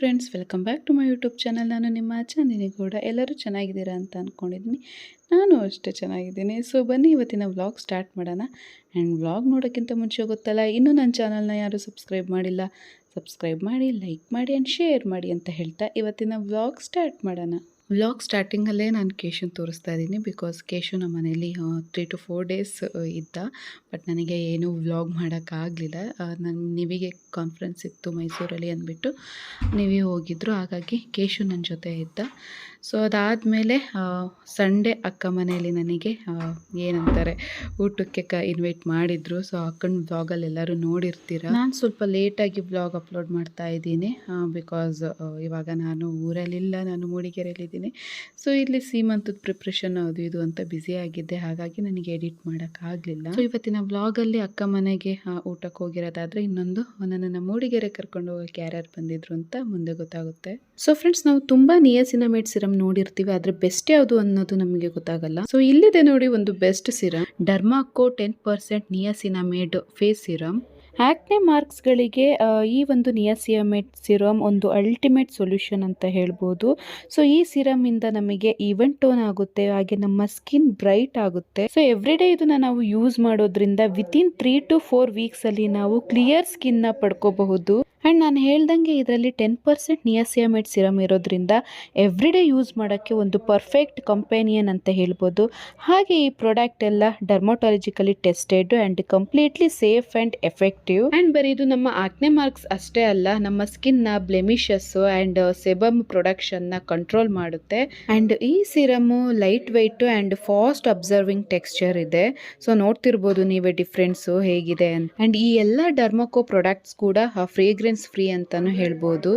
Friends welcome back to my YouTube channel ನಾನು ನಿಮ್ಮ ಚಾಂದಿನಿ ಕೂಡ ಎಲ್ಲರೂ ಚೆನ್ನಾಗಿದ್ದೀರಾ ಅಂತ ಅಂದ್ಕೊಂಡಿದ್ದೀನಿ ನಾನು ಅಷ್ಟೇ ಚೆನ್ನಾಗಿದ್ದೀನಿ. ಸೊ ಬನ್ನಿ, ಇವತ್ತಿನ ವ್ಲಾಗ್ ಸ್ಟಾರ್ಟ್ ಮಾಡೋಣ. ಆ್ಯಂಡ್ ವ್ಲಾಗ್ ನೋಡೋಕ್ಕಿಂತ ಮುಂಚೆ ಗೊತ್ತಲ್ಲ, ಇನ್ನೂ ನನ್ನ ಚಾನಲ್ನ ಯಾರು ಸಬ್ಸ್ಕ್ರೈಬ್ ಮಾಡಿಲ್ಲ. ಸಬ್ಸ್ಕ್ರೈಬ್ ಮಾಡಿ ಲೈಕ್ ಮಾಡಿ ಆ್ಯಂಡ್ ಶೇರ್ ಮಾಡಿ ಅಂತ ಹೇಳ್ತಾ ಇವತ್ತಿನ ವ್ಲಾಗ್ ಸ್ಟಾರ್ಟ್ ಮಾಡೋಣ. ವ್ಲಾಗ್ ಸ್ಟಾರ್ಟಿಂಗಲ್ಲೇ ನಾನು ಕೇಶನ್ ತೋರಿಸ್ತಾ ಇದ್ದೀನಿ ಬಿಕಾಸ್ ಕೇಶು ನಮ್ಮ ಮನೇಲಿ ತ್ರೀ ಟು ಫೋರ್ ಡೇಸ್ ಇದ್ದ. ಬಟ್ ನನಗೆ ಏನೂ ವ್ಲಾಗ್ ಮಾಡೋಕ್ಕಾಗಲಿಲ್ಲ ನನ್ನ ನಿವಿಗೆ ಕಾನ್ಫರೆನ್ಸ್ ಇತ್ತು ಮೈಸೂರಲ್ಲಿ ಅಂದ್ಬಿಟ್ಟು. ನೀವೇ ಹೋಗಿದ್ದರು ಹಾಗಾಗಿ ಕೇಶು ನನ್ನ ಜೊತೆ ಇದ್ದ. ಸೊ ಅದಾದಮೇಲೆ ಸಂಡೇ ಅಕ್ಕ ಮನೆಯಲ್ಲಿ ನನಗೆ ಏನಂತಾರೆ ಊಟಕ್ಕೆ ಕ ಇನ್ವೈಟ್ ಮಾಡಿದ್ರು. ಸೊ ಅಕ್ಕನ ಬ್ಲಾಗಲ್ಲಿ ಎಲ್ಲರೂ ನೋಡಿರ್ತೀರ. ನಾನು ಸ್ವಲ್ಪ ಲೇಟಾಗಿ ವ್ಲಾಗ್ ಅಪ್ಲೋಡ್ ಮಾಡ್ತಾ ಇದ್ದೀನಿ ಬಿಕಾಸ್ ಇವಾಗ ನಾನು ಊರಲ್ಲಿಲ್ಲ ನಾನು ಮೂಡಿಗೆರೆಯಲ್ಲಿದ್ದೀನಿ. ಸೊ ಇಲ್ಲಿ ಸೀಮಂತದ ಪ್ರಿಪ್ರೇಷನ್ ಅದು ಇದು ಅಂತ ಬ್ಯುಸಿ ಆಗಿದ್ದೆ. ಹಾಗಾಗಿ ನನಗೆ ಎಡಿಟ್ ಮಾಡೋಕ್ಕಾಗಲಿಲ್ಲ ಸೊ ಇವತ್ತಿನ ಬ್ಲಾಗಲ್ಲಿ ಅಕ್ಕ ಮನೆಗೆ ಊಟಕ್ಕೆ ಹೋಗಿರೋದಾದರೆ ಇನ್ನೊಂದು ನನ್ನನ್ನು ಮೂಡಿಗೆರೆ ಕರ್ಕೊಂಡು ಹೋಗೋಕ್ಕೆ ಯಾರ್ಯಾರು ಬಂದಿದ್ರು ಅಂತ ಮುಂದೆ ಗೊತ್ತಾಗುತ್ತೆ. ಸೊ ಫ್ರೆಂಡ್ಸ್ ನಾವು ತುಂಬ ನಿಯಾಸಿನಮೇಡ್ ಸಿರಮ್ ನೋಡಿರ್ತೀವಿ, ಆದ್ರೆ ಬೆಸ್ಟ್ ಯಾವುದು ಅನ್ನೋದು ನಮಗೆ ಗೊತ್ತಾಗಲ್ಲ. ಸೊ ಇಲ್ಲಿದೆ ನೋಡಿ ಒಂದು best serum. Dermaco ten percent niacinamide face serum acne ಮಾರ್ಕ್ಸ್ಗಳಿಗೆ ಈ ಒಂದು ನಿಯಾಸಿಯಮೇಟ್ ಸಿರಮ್ ಒಂದು ಅಲ್ಟಿಮೇಟ್ ಸೊಲ್ಯೂಷನ್ ಅಂತ ಹೇಳ್ಬೋದು. ಸೊ ಈ ಸಿರಮ್ ಇಂದ ನಮಗೆ ಈವನ್ ಟೋನ್ ಆಗುತ್ತೆ, ಹಾಗೆ ನಮ್ಮ ಸ್ಕಿನ್ ಬ್ರೈಟ್ ಆಗುತ್ತೆ. ಸೊ ಎವ್ರಿ ಡೇ ಇದನ್ನ ನಾವು ಯೂಸ್ ಮಾಡೋದ್ರಿಂದ within three to four weeks ಅಲ್ಲಿ ನಾವು ಕ್ಲಿಯರ್ ಸ್ಕಿನ್ನ ಪಡ್ಕೋಬಹುದು. ಅಂಡ್ ನಾನು ಹೇಳ್ದಂಗೆ ಇದರಲ್ಲಿ ಟೆನ್ ಪರ್ಸೆಂಟ್ ನಿಯಾಸಿಯಾಮೆಡ್ ಸಿರಮ್ ಇರೋದ್ರಿಂದ ಎವ್ರಿ ಡೇ ಯೂಸ್ ಮಾಡೋಕ್ಕೆ ಒಂದು ಪರ್ಫೆಕ್ಟ್ ಕಂಪೇನಿಯನ್ ಅಂತ ಹೇಳ್ಬೋದು. ಹಾಗೆ ಈ ಪ್ರಾಡಕ್ಟ್ ಎಲ್ಲ dermatologically tested and completely safe and effective and ಬರೀ ಇದು ನಮ್ಮ ಆಕ್ನೆ ಮಾರ್ಕ್ಸ್ ಅಷ್ಟೇ ಅಲ್ಲ, ನಮ್ಮ ಸ್ಕಿನ್ನ ಬ್ಲೆಮಿಷಸ್ ಆ್ಯಂಡ್ ಸೆಬಮ್ ಪ್ರೊಡಕ್ಷನ್ನ ಕಂಟ್ರೋಲ್ ಮಾಡುತ್ತೆ. ಆ್ಯಂಡ್ ಈ serum light weight and fast absorbing texture ಇದೆ. ಸೊ ನೋಡ್ತಿರ್ಬೋದು ನೀವೇ ಡಿಫ್ರೆನ್ಸು ಹೇಗಿದೆ ಅಂತ. ಆ್ಯಂಡ್ ಈ ಎಲ್ಲ ಡರ್ಮಕೋ ಪ್ರಾಡಕ್ಟ್ಸ್ ಕೂಡ ಫ್ರೇಗ್ರೆನ್ಸ್ ಫ್ರೀ ಅಂತಾನೂ ಹೇಳ್ಬೋದು.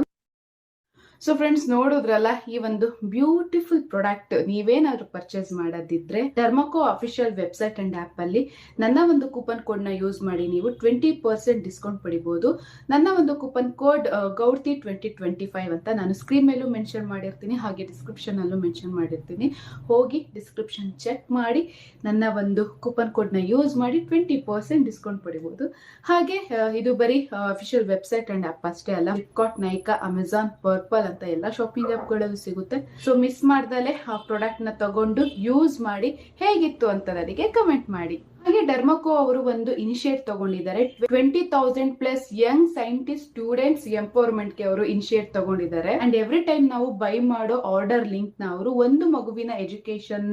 ಸೊ ಫ್ರೆಂಡ್ಸ್ ನೋಡಿದ್ರಲ್ಲ, ಈ ಒಂದು ಬ್ಯೂಟಿಫುಲ್ ಪ್ರಾಡಕ್ಟ್ ನೀವೇನಾದ್ರೂ purchase ಮಾಡೋದಿದ್ರೆ Dermaco official website and app ಅಲ್ಲಿ ನನ್ನ ಒಂದು ಕೂಪನ್ ಕೋಡ್ನ ಯೂಸ್ ಮಾಡಿ. ನೀವು ಟ್ವೆಂಟಿ ಪರ್ಸೆಂಟ್ ಡಿಸ್ಕೌಂಟ್ ಪಡಿಬಹುದು ನನ್ನ ಒಂದು coupon code Gourthi twenty twenty five ಅಂತ ನಾನು ಸ್ಕ್ರೀನ್ ಮೇಲೂ ಮೆನ್ಷನ್ ಮಾಡಿರ್ತೀನಿ, ಹಾಗೆ ಡಿಸ್ಕ್ರಿಪ್ಷನ್ ಅಲ್ಲೂ ಮೆನ್ಷನ್ ಮಾಡಿರ್ತೀನಿ. ಹೋಗಿ ಡಿಸ್ಕ್ರಿಪ್ಷನ್ ಚೆಕ್ ಮಾಡಿ, ನನ್ನ ಒಂದು ಕೂಪನ್ ಕೋಡ್ನ ಯೂಸ್ ಮಾಡಿ ಟ್ವೆಂಟಿ ಪರ್ಸೆಂಟ್ ಡಿಸ್ಕೌಂಟ್ ಪಡಿಬಹುದು ಹಾಗೆ ಇದು ಬರೀ ಅಫಿಷಿಯಲ್ ವೆಬ್ಸೈಟ್ ಅಂಡ್ ಆಪ್ ಅಷ್ಟೇ ಅಲ್ಲ ಫ್ಲಿಪ್ಕಾರ್ಟ್ ನೈಕಾ ಅಮೆಝಾನ್ ಪರ್ಪಲ್ ಅಂತ ಎಲ್ಲ ಶಾಪಿಂಗ್ ಗಳಲ್ಲೂ ಸಿಗುತ್ತೆ. ಸೊ ಮಿಸ್ ಮಾಡ್ದಲೆ ಆ ಪ್ರಾಡಕ್ಟ್ನ ತಗೊಂಡು ಯೂಸ್ ಮಾಡಿ ಹೇಗಿತ್ತು ಅಂತ ನನಗೆ ಕಮೆಂಟ್ ಮಾಡಿ. ಹಾಗೆ ಡರ್ಮಕೋ ಅವರು ಒಂದು ಇನಿಷಿಯೇಟ್ ತಗೊಂಡಿದ್ದಾರೆ. Twenty thousand plus Young scientist students ಎಂಪವರ್ಮೆಂಟ್ಗೆ ಅವರು ಇನಿಷಿಯೇಟ್ ತಗೊಂಡಿದ್ದಾರೆ. ಅಂಡ್ ಎವ್ರಿ ಟೈಮ್ ನಾವು ಬೈ ಮಾಡೋ ಆರ್ಡರ್ ಲಿಂಕ್ನ ಅವರು ಒಂದು ಮಗುವಿನ ಎಜುಕೇಶನ್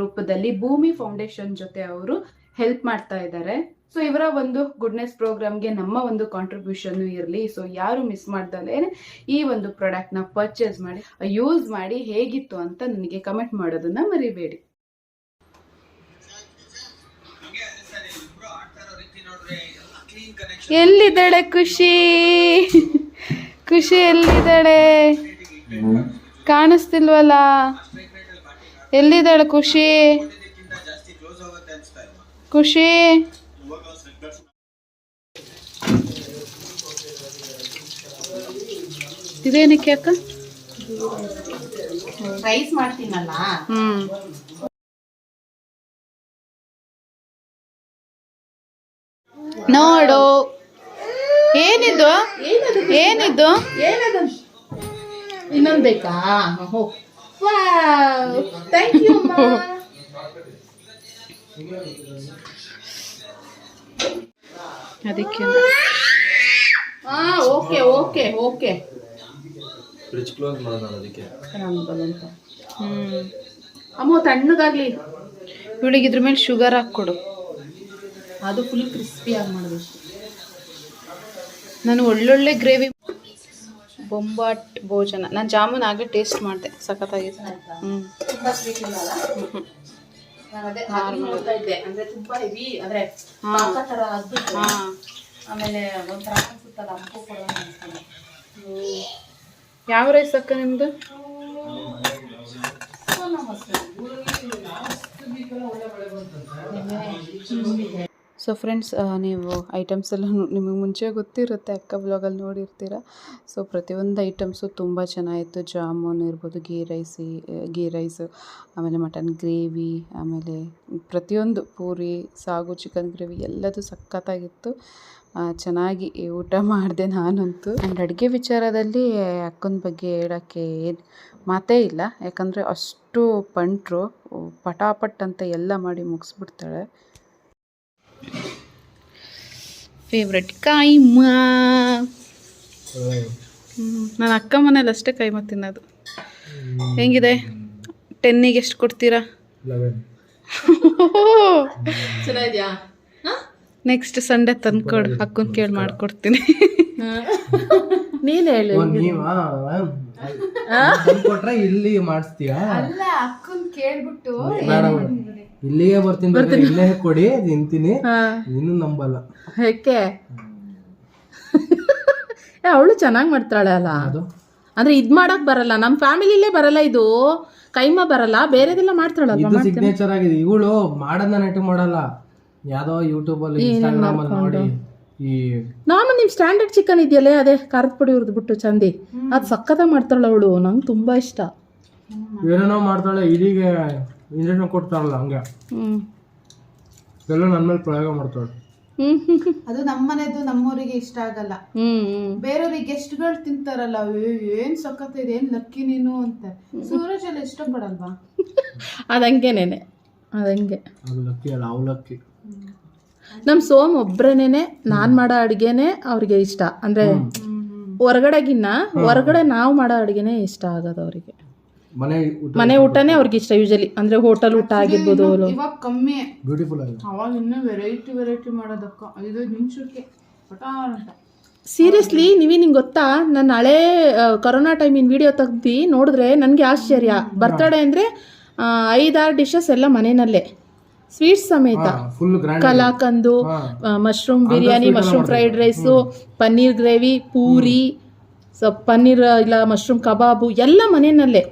ರೂಪದಲ್ಲಿ ಭೂಮಿ ಫೌಂಡೇಶನ್ ಜೊತೆ ಅವರು ಹೆಲ್ಪ್ ಮಾಡ್ತಾ ಇದ್ದಾರೆ. ಸೊ ಇವರ ಒಂದು ಗುಡ್ನೆಸ್ ಪ್ರೋಗ್ರಾಮ್ಗೆ ನಮ್ಮ ಒಂದು ಕಾಂಟ್ರಿಬ್ಯೂಷನ್ ಇರಲಿ. ಸೊ ಯಾರು ಮಿಸ್ ಮಾಡ್ದಲೇ ಈ ಒಂದು ಪ್ರಾಡಕ್ಟ್ನ ಪರ್ಚೇಸ್ ಮಾಡಿ ಯೂಸ್ ಮಾಡಿ ಹೇಗಿತ್ತು ಅಂತ ನನಗೆ ಕಮೆಂಟ್ ಮಾಡೋದನ್ನ ಮರಿಬೇಡಿ. ಎಲ್ಲಿದ್ದಾಳೆ ಖುಷಿ? ಖುಷಿ ಎಲ್ಲಿದ್ದಾಳೆ? ಕಾಣಿಸ್ತಿಲ್ವಲ್ಲ? ಎಲ್ಲಿದ್ದಾಳೆ ಖುಷಿ? ಖುಷಿ? ಇದೇನಕ್ಕೆ ಅಕ್ಕ? ರೈಸ್ ಮಾಡ್ತೀನಲ್ಲ? ಹ್ಮ್. ನೋಡು. ಏನಿದು? ಏನಿದ್ದು ಇನ್ನೊಂದು ಇನ್ನೊಂದ್ ಬೇಕಾ ಥ್ಯಾಂಕ್ ಯು ಅದಕ್ಕೆ. ಹಾ okay okay okay fridge close ಮಾಡೋಣ ಅದಕ್ಕೆ. ಅಂತ ಅಮ್ಮ ತಣ್ಣಗಾಗ್ಲಿ. ಇವಳಿಗೆ ಇದ್ರ ಮೇಲೆ ಶುಗರ್ ಹಾಕ್ಕೊಡು. ಅದು ಫುಲ್ ಕ್ರಿಸ್ಪಿ ಆಗಿ ಮಾಡಬೇಕು. ನಾನು ಒಳ್ಳೊಳ್ಳೆ ಗ್ರೇವಿ ಬೊಂಬಾಟ್ ಭೋಜನ. ನಾನು ಜಾಮೂನ್ ಆಗಲೇ ಟೇಸ್ಟ್ ಮಾಡಿದೆ ಸಖತ್ತಾಗಿತ್ತು ಹ್ಞೂ ಆಮೇಲೆ ಒಂಥರ ಅನ್ಸುತ್ತಲ್ಲ ಅಂಕು ಕೊಡೋ ಯಾವ ರೈಸ್ ಅಕ್ಕ ನಿಮ್ದು? ಸೊ ಫ್ರೆಂಡ್ಸ್ ನೀವು ಐಟಮ್ಸ್ ಎಲ್ಲ ನಿಮಗೆ ಮುಂಚೆ ಗೊತ್ತಿರುತ್ತೆ, ಅಕ್ಕ ಬ್ಲಾಗಲ್ಲಿ ನೋಡಿರ್ತೀರ. ಸೊ ಪ್ರತಿಯೊಂದು ಐಟಮ್ಸು ತುಂಬ ಚೆನ್ನಾಗಿತ್ತು. ಜಾಮೂನ್ ಇರ್ಬೋದು ಗೀ ರೈಸಿ ಗೀ ರೈಸು ಆಮೇಲೆ ಮಟನ್ ಗ್ರೇವಿ ಆಮೇಲೆ ಪ್ರತಿಯೊಂದು ಪೂರಿ, ಸಾಗು ಚಿಕನ್ ಗ್ರೇವಿ ಎಲ್ಲದೂ ಸಖತ್ತಾಗಿತ್ತು. ಚೆನ್ನಾಗಿ ಊಟ ಮಾಡಿದೆ ನಾನಂತೂ. ಆ್ಯಂಡ್ ಅಡುಗೆ ವಿಚಾರದಲ್ಲಿ ಅಕ್ಕನ ಬಗ್ಗೆ ಹೇಳೋಕ್ಕೆ ಏನು ಮಾತೇ ಇಲ್ಲ. ಯಾಕಂದರೆ ಅಷ್ಟು ಪಂಟ್ರು ಪಟಾಪಟ್ ಅಂತ ಎಲ್ಲ ಮಾಡಿ ಮುಗಿಸ್ಬಿಡ್ತಾಳೆ. ಫೇವ್ರೆಟ್ ಕೈಮಾ ನಾನು ಅಕ್ಕ ಮನೇಲಿ ಅಷ್ಟೇ ಕೈಮ ತಿನ್ನೋದು. ಹೆಂಗಿದೆ? ಟೆನ್ನಿಗೆ ಎಷ್ಟು ಕೊಡ್ತೀರಾ? ಚೆನ್ನಾಗಿದ್ಯಾ? ನೆಕ್ಸ್ಟ್ ಸಂಡೇ ತಂದ್ಕೊಡು ಅಕ್ಕನ ಕೇಳಿ ಮಾಡ್ಕೊಡ್ತೀನಿ. ನೀನ್ ಹೇಳು ಕೊಟ್ರೆ ಇಲ್ಲಿ ಮಾಡಿಸ್ತೀಯಾ? ಅಲ್ಲ ಅಕ್ಕನ್ ಕೇಳ್ಬಿಟ್ಟು ಇಲ್ಲಿಗೆ ಬರ್ತೀನಿ ಬರ್ತೀನಿ. ಇಲ್ಲೇ ಕೊಡಿ ತಿಂತೀನಿ ನೀನು ನಂಬಲ್ಲ. ಯಾಕೆ? ಅವಳು ಚೆನ್ನಾಗಿ ಮಾಡ್ತಾಳೆ ಅಲ್ಲ. ಅದು ಅಂದ್ರೆ ಇದ್ ಮಾಡಕ್ ಬರಲ್ಲ ನಮ್ ಫ್ಯಾಮಿಲಿಲೇ ಬರಲ್ಲ ಇದು. ಕೈಮ ಬರಲ್ಲ ಬೇರೆದೆಲ್ಲ ಮಾಡ್ತಾಳಲ್ಲ ಇದು ಸಿಗ್ನೇಚರ್ ಆಗಿದೆ. ಇವಳು ಮಾಡೋದನ್ನ ನೆಟ್ ಮಾಡಲ್ಲ. ಯಾವ್ದೋ ಯೂಟ್ಯೂಬ್ ಅಲ್ಲಿ ಇನ್ಸ್ಟಾಗ್ರಾಮ್ ಅಲ್ಲಿ ನೋಡಿ ಈ ನಾನು ನಿಮ್ ಸ್ಟ್ಯಾಂಡರ್ಡ್ ಚಿಕನ್ ಇದೆಯಲ್ಲೇ ಅದೇ ಖಾರದ ಪುಡಿ ಹುರಿದ್ಬಿಟ್ಟು ಚಂದಿ. ಅದ್ ಸಕ್ಕತ್ತ ಮಾಡ್ತಾಳ ಅವಳು ನಂಗೆ ತುಂಬಾ ಇಷ್ಟ. ಏನೇನೋ ಮಾಡ್ತಾಳೆ ಇಲ್ಲಿಗೆ ಇಂಜೆಕ್ಷನ್ ಕೊಡ್ತಾರಲ್ಲ ಹಂಗೆ. ಹ್ಞೂ ಎಲ್ಲ ನನ್ನ ಮೇಲೆ ಪ್ರಯೋಗ ಮಾಡ್ತಾಳೆ. ಅದು ನಮ್ಮನೆದು ನಮ್ಮೂರಿಗೆ ಇಷ್ಟ ಆಗಲ್ಲ. ಬೇರೆಯವ್ರಿಗೆ ಗೆಸ್ಟ್ಗಳು ತಿಂತಾರಲ್ಲ "ಏ, ಏನ್ ಸಖತ್ ಇದೆ ಏನ್ ಲಕ್ಕಿ ನೀನು ಅಂತ. ಸೂರಜ್ ಎಲ್ಲ ಇಷ್ಟಪಡಲ್ವಾ? ಅದಂಗೆನೇನೆ ಅದಂಗೆ ಅದು ಲಕ್ಕಿ ಅಲ್ಲ ಅವಲಕ್ಕಿ ನಮ್ ಸೋಮ್ ಒಬ್ರೇನೇನೆ ನಾನ್ ಮಾಡೋ ಅಡುಗೆನೇ ಅವ್ರಿಗೆ ಇಷ್ಟ. ಅಂದ್ರೆ ಹೊರಗಡೆಗಿನ್ನ ಹೊರಗಡೆ ನಾವು ಮಾಡೋ ಅಡುಗೆನೇ ಇಷ್ಟ ಆಗೋದು ಅವರಿಗೆ. ಮನೆ ಊಟ ಮನೆ ಊಟನೇ ಅವ್ರಿಗೆ ಇಷ್ಟ ಯೂಶಲಿ ಅಂದ್ರೆ ಹೋಟೆಲ್ ಊಟ ಆಗಿರ್ಬೋದು ಇವಾಗ ಕಮ್ಮಿ. ಬ್ಯೂಟಿಫುಲ್ ಆಗಿದೆ. ಅವಾಗ ಇನ್ನೂ ವೆರೈಟಿ ವೆರೈಟಿ ಮಾಡೋದಕ್ಕ. ಐದೈದು ನಿಮಿಷಕ್ಕೆ. ಪಟಾರ್ ಅಂತ ಸೀರಿಯಸ್ಲಿ ನೀವೇ ನಿಂಗೆ ಗೊತ್ತಾ? ನನ್ನ ಹಳೆ ಕೊರೋನಾ ಟೈಮಿನ ವಿಡಿಯೋ ತೆಗ್ದು ನೋಡಿದ್ರೆ ನನಗೆ ಆಶ್ಚರ್ಯ. ಬರ್ತಡೆ ಅಂದರೆ ಐದಾರು ಡಿಶಸ್ ಎಲ್ಲ ಮನೆಯಲ್ಲೇ ಸ್ವೀಟ್ಸ್ ಸಮೇತ. Kalakand mushroom biryani mushroom fried rice paneer gravy puri so paneer ಇಲ್ಲ ಮಶ್ರೂಮ್ ಕಬಾಬು ಎಲ್ಲ ಮನೆಯಲ್ಲೇ.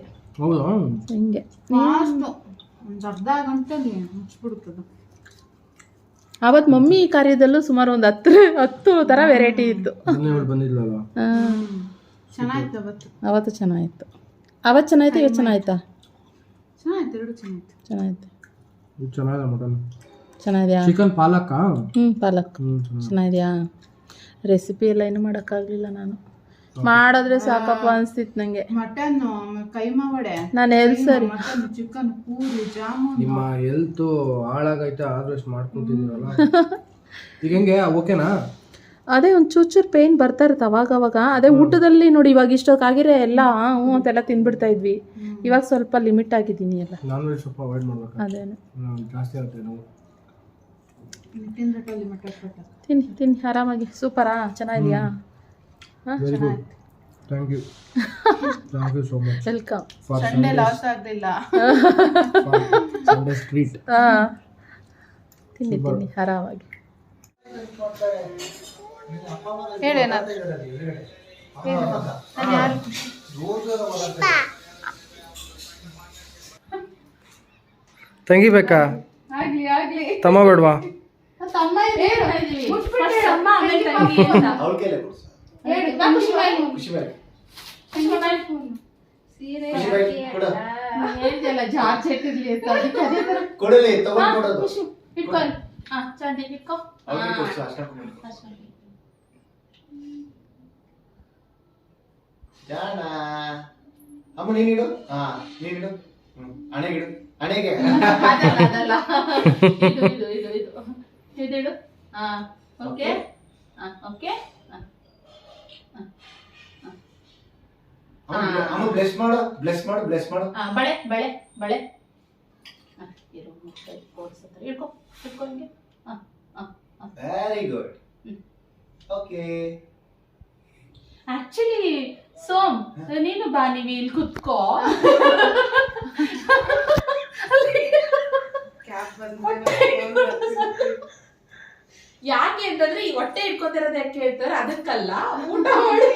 ಹೌದಾ? ಹಿಂಗೆ. ಅವತ್ ಮಮ್ಮಿ ಕಾರ್ಯದಲ್ಲೂ ಸುಮಾರು ಒಂದು ಹತ್ತು ಹತ್ತು ತರ ವೆರೈಟಿ ಇತ್ತು. ಅವತ್ತು. ಅವತ್ತು ಚೆನ್ನಾಗಿತ್ತು. ಅವತ್ತು ಚೆನ್ನಾಗಿತ್ತು ಇವತ್ತು ಚೆನ್ನಾಯ್ತಾ ಚೆನ್ನಾಗಿತ್ತು? ಎರಡು ಚೆನ್ನಾಯ್ತು ಚೆನ್ನಾಯ್ತು ಇದು ಚೆನ್ನಾಗಿದೆ ಮಟನ್. ಚೆನ್ನಾಗಿದೆಯಾ? ಚಿಕನ್ ಪಾಲಕ್. ಹ್ಞೂ ಪಾಲಕ್ ಚೆನ್ನಾಗಿದೆಯಾ? ರೆಸಿಪಿ ಎಲ್ಲ ಏನು ಮಾಡೋಕ್ಕಾಗಲಿಲ್ಲ ನಾನು. ಮಾಡಿದ್ರೆ ಸಾಕಪ್ಪ ಅನಿಸ್ತಿತ್ತು ನನಗೆ ಮಟನ್ ಕೈಮಾ ವಡೆ. ನಾನು ಎಲ್ಲಿ ಸರಿ ಮಟನ್ ಚಿಕನ್ ಪೂರಿ ಜಾಮೂನ್. ನಿಮ್ಮ ಹೆಲ್ತ್ ಹಾಳಾಗೈತೆ ಆದ್ರೂ ಅಷ್ಟು ಮಾಡ್ಕೊಂತಿದ್ದೀರಲ್ಲ. ಈಗ ಹೆಂಗೆ? ಓಕೆನಾ? ಅದೇ ಒಂದು ಚೂಚೂರು ಪೇಯ್ನ್ ಬರ್ತಾ ಇರುತ್ತೆ ಅವಾಗ ಅವಾಗ ಅದೇ ಊಟದಲ್ಲಿ ನೋಡಿ ಇವಾಗ ಇಷ್ಟೊತ್ತಾಗಿರೋ ಎಲ್ಲ ಹ್ಞೂ ಅಂತೆಲ್ಲ ತಿನ್ಬಿಡ್ತಾ ಇದ್ವಿ. ಇವಾಗ ಸ್ವಲ್ಪ ಲಿಮಿಟ್ ಆಗಿದ್ದೀನಿ ಎಲ್ಲ. ನಾನ್ ವೆಜ್ ಸ್ವಲ್ಪ ಅವಾಯ್ಡ್ ಮಾಡಬೇಕು. ಅದೇನು. ಜಾಸ್ತಿ ಆಗುತ್ತೆ ನಾವು ತಿನ್ನಿ ತಿನ್ನಿ ಆರಾಮಾಗಿ. ಸೂಪರಾ ಚೆನ್ನಾಗಿದೆಯಾ? Very good thank you thank you so much welcome for Sunday loss ಆಗಲಿಲ್ಲ ಸಂಡೇ ಸ್ಟ್ರೀಟ್ ಹಾಂ. ತಿನ್ನಿ ತಿನ್ನಿ ಆರಾಮಾಗಿ. ಹೇಳೇನಾದ್ರು? ಕೊಡ್ಸು ಬೇಕಾ? ತಮ್ಮ ಬೇಡವಾ? ಅಮ್ಮ ನೀನಿಡು ಹಾ ನೀನಿಡು ಹ್ಮ್ ಹಣೆಗಿಡು ಹಣೆಗೆ. ಅದಲ್ಲ ಅದಲ್ಲ. ಇದು ಇದು ಇದು ಇದು. ಇದಿಡು ಹಾ ಓಕೆ? ಹಾ ಓಕೆ? ಅಮ್ಮ ಬ್ಲೆಸ್ ಮಾಡು ಬ್ಲೆಸ್ ಮಾಡು ಬ್ಲೆಸ್ ಮಾಡು. ಹಾ ಬಳೆ ಬಳೆ ಬಳೆ. ಹಾ ಇರು ಮುಟ್ಟೈ ಕೋಡ್ಸತ್ರ ಇಟ್ಕೊ ಇಟ್ಕೊ ಹಿಂಗೆ. ಹಾ ಹಾ very good. Okay actually Som ನೀನು ಬಾ ನೀವು ಇಲ್ಲಿ ಕುತ್ಕೋ. ಯಾಕೆ ಅಂತಂದ್ರೆ ಈ ಹೊಟ್ಟೆ ಇಟ್ಕೋತಿರೋದು ಯಾಕೆ ಹೇಳ್ತಾರೆ? ಅದಕ್ಕಲ್ಲ ಊಟ ಮಾಡಿ.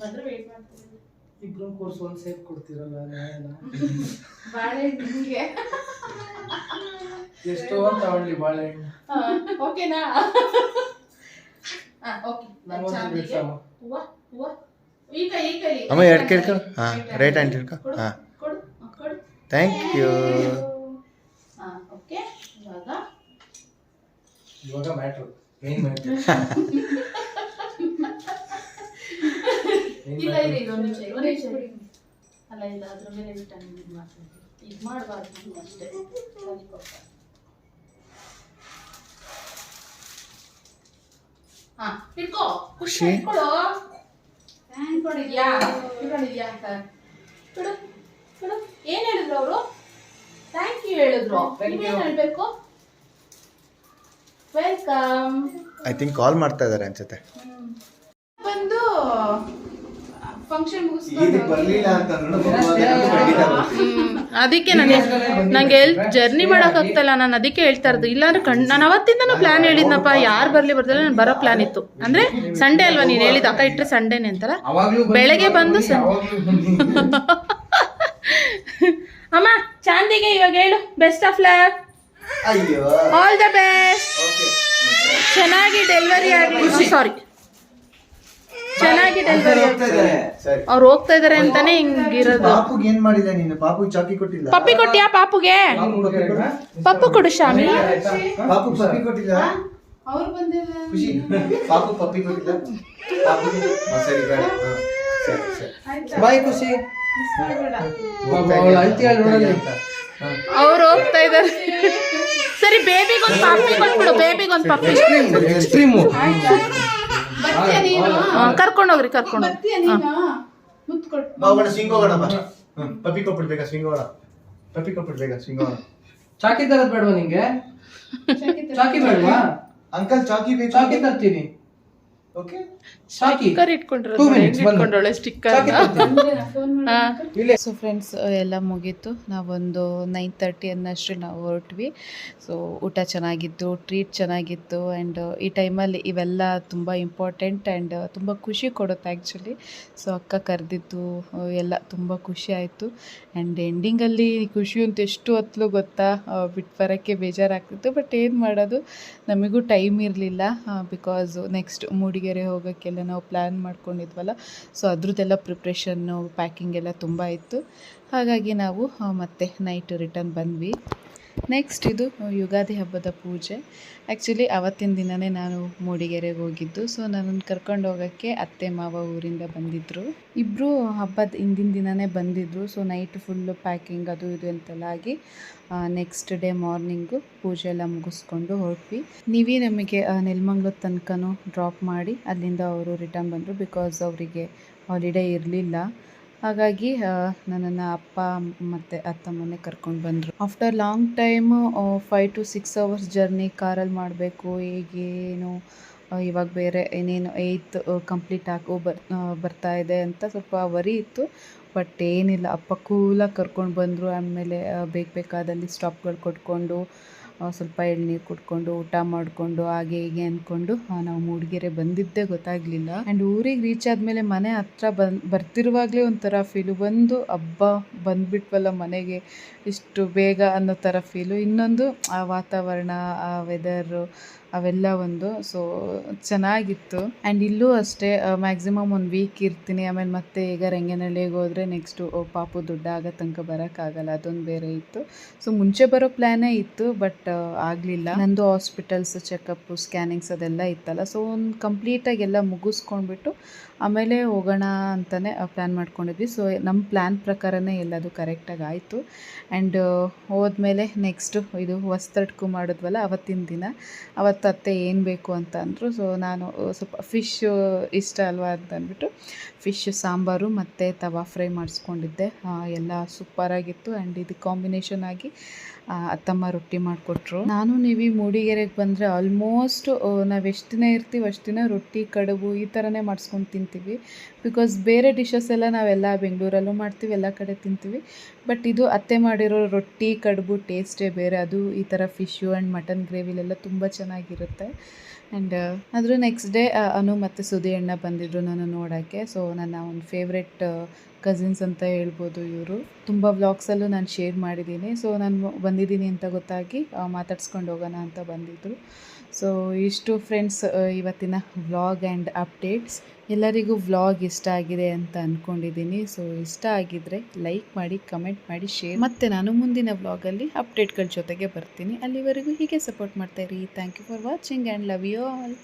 ಬಂದ್ರೆ ವೇಟ್ ಮಾಡ್ತೀನಿ. ಇಬ್ರು ಕೋರ್ಸ್ ಒಂದ್ ಸೇರ್ ಕೊಡ್ತೀರಲ್ಲ ಬಾಳೆಹಣ್ಣಿಗೆ ಎಷ್ಟೋ ಅಂತ ತಗೊಳ್ಳಿ ಬಾಳೆಹಣ್ಣು ಓಕೆನಾ ಓಕೆ ಹೂವ ಹೂವ. ಅಮ್ಮ ಎರಡು ಕೇಳ್ಕೊ. ಹಾಂ ರೈಟ್ ಹ್ಯಾಂಡ್ ಹಿಡ್ಕೊ ಹಾಂ. ಥ್ಯಾಂಕ್ ಯು ಇವಾಗ? ಇವಾಗ ಮ್ಯಾಟ್ರು ಮೇನ್ ಮ್ಯಾಟ್ರು ಇಲ್ಲ ಇಲ್ಲ ಇದು ನಿಮಿಷ ಒಂದು ನಿಮಿಷ ಅಲ್ಲ ಇಲ್ಲ ಅದ್ರ ಮೇಲೆ ಬಿಟ್ಟು ಇದು ಮಾಡ್ತೀನಿ ಇದು ಮಾಡಬಾರ್ದು ಅಷ್ಟೇ. ಹಾ ಇಟ್ಕೋ ಖುಷಿ ಖುಷಿ. ಇಟ್ಕೊಳ್ಳೋ ಇಟ್ಕೊಂಡಿದ್ಯಾ ಇಟ್ಕೊಂಡಿದ್ಯಾ ಅಂತ ಕೊಡು ಕೊಡು ಏನ್ ಹೇಳಿದ್ರು ಅವರು? ಥ್ಯಾಂಕ್ ಯು ಹೇಳಿದ್ರು. ನೀವೇನ್ ಹೇಳ್ಬೇಕು? ವೆಲ್ಕಮ್ ಐ ಥಿಂಕ್ ಕಾಲ್ ಮಾಡ್ತಾ ಇದ್ದಾರೆ ಅನ್ಸುತ್ತೆ. ಫಂಕ್ಷನ್ ಮುಗಿಸ್ಕೊಂಡು ಬರಲಿಲ್ಲ ಅಂತಂದ್ರು ಅದಕ್ಕೆ ನನಗೆ ನಂಗೆ ಎಲ್ ಜರ್ನಿ ಮಾಡಕ್ ಆಗ್ತಲ್ಲ ನಾನು ಅದಕ್ಕೆ ಹೇಳ್ತಾ ಇರೋದು. ಇಲ್ಲಾಂದ್ರೆ ಕಣ್ ನಾನು ಅವತ್ತಿಂದನೂ ಪ್ಲಾನ್ ಹೇಳಿದ್ನಪ್ಪ ಯಾರು ಬರ್ಲಿ ಬರ್ದಲ್ಲ ನಾನು ಬರೋ ಪ್ಲಾನ್ ಇತ್ತು. ಅಂದ್ರೆ ಸಂಡೇ ಅಲ್ವಾ ನೀನು ಹೇಳಿದ ಅಕ್ಕ ಇಟ್ಟರೆ ಸಂಡೇನೆ ಅಂತಲ್ಲ ಅವಾಗ್ಲೂ ಬೆಳಗ್ಗೆ ಬಂದು ಸಂ- ಅಮ್ಮ ಚಾಂದಿಗೆ ಇವಾಗ ಹೇಳು. ಬೆಸ್ಟ್ ಆಫ್ ಲಕ್ ಅಯ್ಯೋ. ಆಲ್ ದ ಬೆಸ್ಟ್ ಓಕೆ ಚೆನ್ನಾಗಿ ಡೆಲಿವರಿ ಆಗಲಿ. ಸಾರಿ ಚೆನ್ನಾಗಿ ಡೆಲಿವರಿ ಸರಿ. ಅವ್ರು ಹೋಗ್ತಾ ಇದಾರೆ ಅಂತಾನೆ ಹಿಂಗಿರೋದು ಪಾಪುಗೆ ಏನ್ ಮಾಡಿದೆ ನೀನು? ಪಾಪು ಚಾಕಿ ಕೊಟ್ಟಿಲ್ಲ. ಪಪ್ಪಿ ಕೊಟ್ಟಿಯಾ ಪಾಪುಗೆ? ಪಪ್ಪು ಕೊಡು ಶಾಮಿ. ಪಾಪು ಪಪ್ಪಿ ಕೊಟ್ಟಿಲ್ಲ. ಅವ್ರು ಬಂದಿಲ್ಲ. ಖುಷಿ. ಪಾಪು ಪಪ್ಪಿ ಕೊಟ್ಟಿಲ್ಲ. ಪಾಪುಗೆ ಹಾ, ಸರಿ ಬೇಡ. ಬಾಯ್ ಖುಷಿ. ಪಾಪ. ಅವ್ರು ಹೋಗ್ತಾ ಇದಾರೆ. ಸರಿ ಬೇಬಿಗೊಂದು ಪಪ್ಪಿ ಕೊಟ್ಬಿಡು. ಬೇಬಿಗೊಂದು ಪಾಪಿ ಎಕ್ಸ್ಟ್ರೀಮು ನೀನು? ಕರ್ಕೊಂಡು ಮುತ್ತು ಕೊಟ್ಟು ಬಾ. ಹ್ಮ್, ಪಪ್ಪಿ ಕೊಟ್ಬಿಡ್ಬೇಕಾ ಬೇಕಾ ಹೋಗೋಣ. ಪಪ್ಪಿ ಕೊಟ್ಬಿಡ್ಬೇಕಾ ಬೇಕಾ ಹೋಗೋಣ. ಚಾಕಿ ತರದ್ ಬೇಡವಾ ನಿಂಗೆ? ಚಾಕಿ ಬೇಡವಾ? ಅಂಕಲ್ ಚಾಕಿ ಬೇಕು. ಚಾಕಿ ತರ್ತೀನಿ. Okay sticker sticker so friends ಎಲ್ಲ ಮುಗೀತು. ನಾವೊಂದು ನೈನ್ ತರ್ಟಿ ಅನ್ನಷ್ಟು ನಾವು ಹೊರಟ್ವಿ. ಸೊ ಊಟ ಚೆನ್ನಾಗಿತ್ತು ಟ್ರೀಟ್ ಚೆನ್ನಾಗಿತ್ತು ಆ್ಯಂಡ್ ಈ ಟೈಮಲ್ಲಿ ಇವೆಲ್ಲ ತುಂಬ ಇಂಪಾರ್ಟೆಂಟ್ ಆ್ಯಂಡ್ ತುಂಬ ಖುಷಿ ಕೊಡುತ್ತೆ ಆ್ಯಕ್ಚುಲಿ ಸೊ ಅಕ್ಕ ಕರೆದಿದ್ದು ಎಲ್ಲ ತುಂಬ ಖುಷಿ ಆಯಿತು. ಆ್ಯಂಡ್ ಎಂಡಿಂಗಲ್ಲಿ ಖುಷಿ ಅಂತ ಎಷ್ಟು ಹೊತ್ತಲು ಗೊತ್ತಾ? ಬಿಟ್ಟು ಬರೋಕ್ಕೆ ಬೇಜಾರಾಗ್ತಿತ್ತು ಬಟ್ ಏನು ಮಾಡೋದು? ನಮಗೂ ಟೈಮ್ ಇರಲಿಲ್ಲ ಬಿಕಾಸ್ ನೆಕ್ಸ್ಟ್ ಮೂಡಿಗೆರೆ ಹೋಗೋಕ್ಕೆಲ್ಲ ನಾವು ಪ್ಲ್ಯಾನ್ ಮಾಡ್ಕೊಂಡಿದ್ವಲ್ಲ. ಸೊ ಅದ್ರದ್ದೆಲ್ಲ ಪ್ರಿಪ್ರೇಷನ್ನು ಪ್ಯಾಕಿಂಗ್ ಎಲ್ಲ ತುಂಬ ಇತ್ತು. ಹಾಗಾಗಿ ನಾವು ಮತ್ತೆ ನೈಟ್ ರಿಟರ್ನ್ ಬಂದ್ವಿ. ನೆಕ್ಸ್ಟ್ ಇದು ಯುಗಾದಿ ಹಬ್ಬದ ಪೂಜೆ. ಆ್ಯಕ್ಚುಲಿ ಅವತ್ತಿನ ದಿನವೇ ನಾನು ಮೂಡಿಗೆರೆಗೆ ಹೋಗಿದ್ದು ಸೊ ನನ್ನನ್ನು ಕರ್ಕೊಂಡು ಹೋಗೋಕ್ಕೆ ಅತ್ತೆ ಮಾವ ಊರಿಂದ ಬಂದಿದ್ದರು ಇಬ್ಬರು ಹಬ್ಬದ ಹಿಂದಿನ ದಿನವೇ ಬಂದಿದ್ದರು ಸೊ ನೈಟ್ ಫುಲ್ಲು ಪ್ಯಾಕಿಂಗ್ ಅದು ಇದು ಅಂತೆಲ್ಲ ಆಗಿ ನೆಕ್ಸ್ಟ್ ಡೇ ಮಾರ್ನಿಂಗು ಪೂಜೆ ಎಲ್ಲ ಮುಗಿಸ್ಕೊಂಡು ಹೊರಟ್ವಿ. ನೀವೇ ನಮಗೆ ನೆಲಮಂಗ್ಲದ ತನಕನೂ ಡ್ರಾಪ್ ಮಾಡಿ ಅಲ್ಲಿಂದ ಅವರು ರಿಟರ್ನ್ ಬಂದರು ಬಿಕಾಸ್ ಅವರಿಗೆ ಹಾಲಿಡೇ ಇರಲಿಲ್ಲ. ಹಾಗಾಗಿ ನನ್ನನ್ನು ಅಪ್ಪ, ಮತ್ತು ಅತ್ತಮ್ಮನೇ ಕರ್ಕೊಂಡು ಬಂದರು. After long time five to six hours journey ಕಾರಲ್ಲಿ ಮಾಡಬೇಕು ಹೇಗೇನು ಇವಾಗ ಬೇರೆ ಏನೇನು ಏಯ್ತ್ ಕಂಪ್ಲೀಟ್ ಆಗೋ ಬರ್ ಬರ್ತಾ ಇದೆ ಅಂತ ಸ್ವಲ್ಪ ವರಿ ಇತ್ತು. ಬಟ್ ಏನಿಲ್ಲ, ಅಪ್ಪ ಕೂಲಾಗಿ ಕರ್ಕೊಂಡು ಬಂದರು. ಆಮೇಲೆ ಬೇಕು ಬೇಕಾದಲ್ಲಿ ಸ್ಟಾಪ್ಗಳು ಕೊಟ್ಕೊಂಡು ಸ್ವಲ್ಪ ಎಳ್ನೀರು ಕುಡ್ಕೊಂಡು ಊಟ ಮಾಡಿಕೊಂಡು ಹಾಗೆ ಹೀಗೆ ಅಂದ್ಕೊಂಡು ನಾವು ಮೂಡಿಗೆರೆ ಬಂದಿದ್ದೇ ಗೊತ್ತಾಗಲಿಲ್ಲ. ಆ್ಯಂಡ್ ಊರಿಗೆ ರೀಚ್ ಆದಮೇಲೆ ಮನೆ ಹತ್ರ ಬಂದು, ಬರ್ತಿರುವಾಗಲೇ ಒಂಥರ ಫೀಲು ಒಂದು ಹಬ್ಬ ಬಂದುಬಿಟ್ವಲ್ಲ ಮನೆಗೆ, ಇಷ್ಟು ಬೇಗ ಅನ್ನೋ ಥರ ಫೀಲು ಇನ್ನೊಂದು, ಆ ವಾತಾವರಣ, ಆ ವೆದರು ಅವೆಲ್ಲ ಒಂದು ಸೊ ಚೆನ್ನಾಗಿತ್ತು. ಆ್ಯಂಡ್ ಇಲ್ಲೂ ಅಷ್ಟೇ ಮ್ಯಾಕ್ಸಿಮಮ್ ಒಂದು ವೀಕ್ ಇರ್ತೀನಿ. ಆಮೇಲೆ ಮತ್ತೆ ಈಗ ರಂಗನಹಳ್ಳಿಗೆ ಹೋದರೆ ನೆಕ್ಸ್ಟು ಪಾಪು ದುಡ್ಡು ಆಗೋ ತನಕ ಬರೋಕ್ಕಾಗಲ್ಲ, ಅದೊಂದು ಬೇರೆ ಇತ್ತು. ಸೊ ಮುಂಚೆ ಬರೋ ಪ್ಲ್ಯಾನೇ ಇತ್ತು ಬಟ್ ಆಗಲಿಲ್ಲ. ನಂದು ಹಾಸ್ಪಿಟಲ್ಸ್ ಚೆಕಪ್ಪು ಸ್ಕ್ಯಾನಿಂಗ್ಸ್ ಅದೆಲ್ಲ ಇತ್ತಲ್ಲ ಸೊ ಒಂದು ಕಂಪ್ಲೀಟಾಗಿ ಎಲ್ಲ ಮುಗಿಸ್ಕೊಂಡ್ಬಿಟ್ಟು ಆಮೇಲೆ ಹೋಗೋಣ ಅಂತಲೇ ಪ್ಲ್ಯಾನ್ ಮಾಡ್ಕೊಂಡಿದ್ವಿ. ಸೊ ನಮ್ಮ ಪ್ಲ್ಯಾನ್ ಪ್ರಕಾರನೇ ಎಲ್ಲದು ಕರೆಕ್ಟಾಗಿ ಆಯಿತು. ಆ್ಯಂಡ್ ಹೋದ್ಮೇಲೆ ನೆಕ್ಸ್ಟು ಇದು ಹೊಸ್ತಡ್ಕು ಮಾಡಿದ್ವಲ್ಲ, ಅವತ್ತಿನ ದಿನ. ಅವತ್ತು ಅತ್ತೆ ಏನು ಬೇಕು ಅಂತ ಅಂದರು. ಸೊ ನಾನು ಸ್ವಲ್ಪ ಫಿಶ್ ಇಷ್ಟ ಅಲ್ವಾ ಅಂತ ಅಂದ್ಬಿಟ್ಟು ಫಿಶ್ ಸಾಂಬಾರು ಮತ್ತು ತವಾ ಫ್ರೈ ಮಾಡಿಸ್ಕೊಂಡಿದ್ದೆ. ಎಲ್ಲ ಸೂಪರಾಗಿತ್ತು ಆ್ಯಂಡ್ ಇದು ಕಾಂಬಿನೇಷನ್ ಆಗಿ ಅತ್ತಮ್ಮ ರೊಟ್ಟಿ ಮಾಡಿಕೊಟ್ರು. ನಾನು ನೀವು ಮೂಡಿಗೆರೆಗೆ ಬಂದರೆ ಆಲ್ಮೋಸ್ಟ್ ನಾವು ಎಷ್ಟು ದಿನ ಇರ್ತೀವಿ ಅಷ್ಟು ದಿನ ರೊಟ್ಟಿ, ಕಡುಬು ಈ ಥರನೇ ಮಾಡಿಸ್ಕೊಂಡು ತಿಂತೀವಿ. ಬಿಕಾಸ್ ಬೇರೆ ಡಿಶಸ್ ಎಲ್ಲ ನಾವೆಲ್ಲ ಬೆಂಗಳೂರಲ್ಲೂ ಮಾಡ್ತೀವಿ, ಎಲ್ಲ ಕಡೆ ತಿಂತೀವಿ. ಬಟ್ ಇದು ಅತ್ತೆ ಮಾಡಿರೋ ರೊಟ್ಟಿ, ಕಡುಬು ಟೇಸ್ಟೇ ಬೇರೆ. ಅದು ಈ ಥರ ಫಿಶು ಆ್ಯಂಡ್ ಮಟನ್ ಗ್ರೇವಿಲೆಲ್ಲ ತುಂಬ ಚೆನ್ನಾಗಿರುತ್ತೆ. ಆ್ಯಂಡ್ ಆದರೂ ನೆಕ್ಸ್ಟ್ ಡೇ ಅನು ಮತ್ತು ಸುದಿ ಅಣ್ಣ ಬಂದಿದ್ದರು ನಾನು ನೋಡೋಕ್ಕೆ. ಸೊ ನನ್ನ ಒಂದು ಫೇವ್ರೆಟ್ ಕಸಿನ್ಸ್ ಅಂತ ಹೇಳ್ಬೋದು ಇವರು. ತುಂಬ ವ್ಲಾಗ್ಸಲ್ಲೂ ನಾನು ಶೇರ್ ಮಾಡಿದ್ದೀನಿ. ಸೊ ನಾನು ಬಂದಿದ್ದೀನಿ ಅಂತ ಗೊತ್ತಾಗಿ ಮಾತಾಡ್ಸ್ಕೊಂಡು ಹೋಗೋಣ ಅಂತ ಬಂದಿದ್ದರು ಸೊ ಇಷ್ಟು ಫ್ರೆಂಡ್ಸ್ ಇವತ್ತಿನ ವ್ಲಾಗ್ ಆ್ಯಂಡ್ ಅಪ್ಡೇಟ್ಸ್ ಎಲ್ಲರಿಗೂ ವ್ಲಾಗ್ ಇಷ್ಟ ಆಗಿದೆ ಅಂತ ಅಂದ್ಕೊಂಡಿದ್ದೀನಿ ಸೊ ಇಷ್ಟ ಆಗಿದ್ದರೆ ಲೈಕ್ ಮಾಡಿ ಕಮೆಂಟ್ ಮಾಡಿ ಶೇರ್ ಮತ್ತು ನಾನು ಮುಂದಿನ ವ್ಲಾಗಲ್ಲಿ ಅಪ್ಡೇಟ್ಗಳ ಜೊತೆಗೆ ಬರ್ತೀನಿ. ಅಲ್ಲಿವರೆಗೂ ಹೀಗೆ support ಮಾಡ್ತಾಯಿರಿ thank you for watching and love you all